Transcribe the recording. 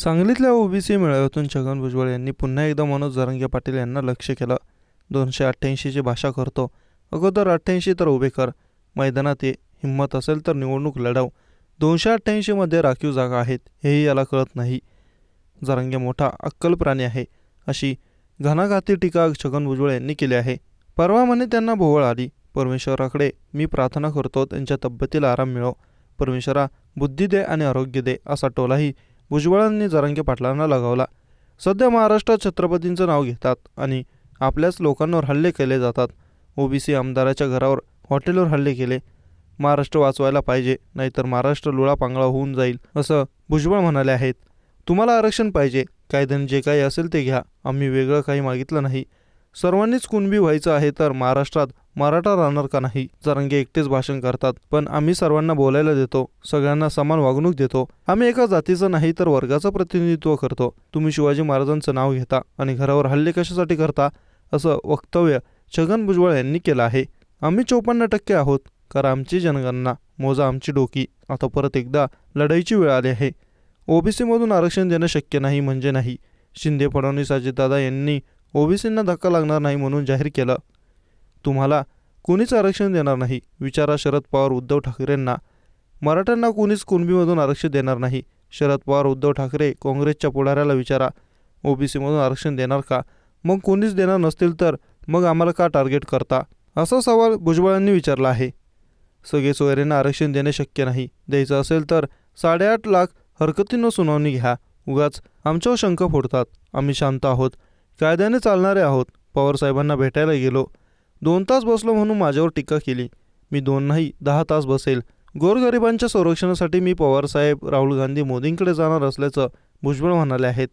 सांगलीतल्या ओबीसी मेळाव्यातून छगन भुजबळ यांनी पुन्हा एकदा मनोज जरंगे पाटील यांना लक्ष केलं. दोनशे अठ्ठ्याऐंशीची भाषा करतो. अगोदर अठ्ठ्याऐंशी तर उभे कर. मैदानात ये. हिंमत असेल तर निवडणूक लढव. दोनशे अठ्ठ्याऐंशीमध्ये राखीव जागा आहेत. हेही याला कळत नाही. जरांगे मोठा अक्कल प्राणी आहे. अशी घनाघाती टीका छगन भुजबळ यांनी केली आहे. परवा म्हणे त्यांना भोवळ आली. परमेश्वराकडे मी प्रार्थना करतो. त्यांच्या तब्येतीला आराम मिळो. परमेश्वरा बुद्धी दे आणि आरोग्य दे. असा टोलाही भुजबळांनी जरांगे पाटलांना लगावला. सध्या महाराष्ट्रात छत्रपतींचं नाव घेतात आणि आपल्याच लोकांवर हल्ले केले जातात. ओबीसी आमदाराच्या घरावर हॉटेलवर हल्ले केले. महाराष्ट्र वाचवायला पाहिजे नाहीतर महाराष्ट्र लुळा पांगळा होऊन जाईल असं भुजबळ म्हणाले आहेत. तुम्हाला आरक्षण पाहिजे कायद्याने जे काही असेल ते घ्या. आम्ही वेगळं काही मागितलं नाही. सर्वांनीच कुणबी व्हायचं आहे तर महाराष्ट्रात मराठा राहणार का नाही? जरांगे एकटेच भाषण करतात पण आम्ही सर्वांना बोलायला देतो सगळ्यांना समान वागणूक देतो. आम्ही एका जातीचं नाही तर वर्गाचं प्रतिनिधित्व करतो. तुम्ही शिवाजी महाराजांचं नाव घेता आणि घरावर हल्ले कशासाठी करता असं वक्तव्य छगन भुजबळ यांनी केलं आहे. आम्ही चोपन्न टक्के आहोत करा आमची जनगणना मोजा आमची डोकी. आता परत एकदा लढाईची वेळ आली आहे. ओबीसीमधून आरक्षण देणं शक्य नाही म्हणजे नाही. शिंदे फडणवीस अजितदादा यांनी ओबीसींना धक्का लागणार नाही म्हणून जाहीर केलं. तुम्हाला कुणीच आरक्षण देणार नाही विचारा शरद पवार उद्धव ठाकरेंना. मराठ्यांना कुणीच कुणबीमधून आरक्षण देणार नाही. शरद पवार उद्धव ठाकरे काँग्रेसच्या पुढाऱ्याला विचारा. ओबीसीमधून आरक्षण देणार का? मग कोणीच देणार नसतील तर मग आम्हाला का टार्गेट करता? असा सवाल भुजबळांनी विचारला आहे. सगळे सोयऱ्यांना आरक्षण देणे शक्य नाही. द्यायचं असेल तर साडेआठ लाख हरकतीनं सुनावणी घ्या. उगाच आमच्यावर शंका फोडतात. आम्ही शांत आहोत. कायद्याने चालणारे आहोत. पवारसाहेबांना भेटायला गेलो. दोन तास बसलो म्हणून माझ्यावर टीका केली. मी दोन नाही दहा तास बसेल. गोरगरिबांच्या संरक्षणासाठी मी पवारसाहेब राहुल गांधी मोदींकडे जाणार असल्याचं भुजबळ म्हणाले आहेत.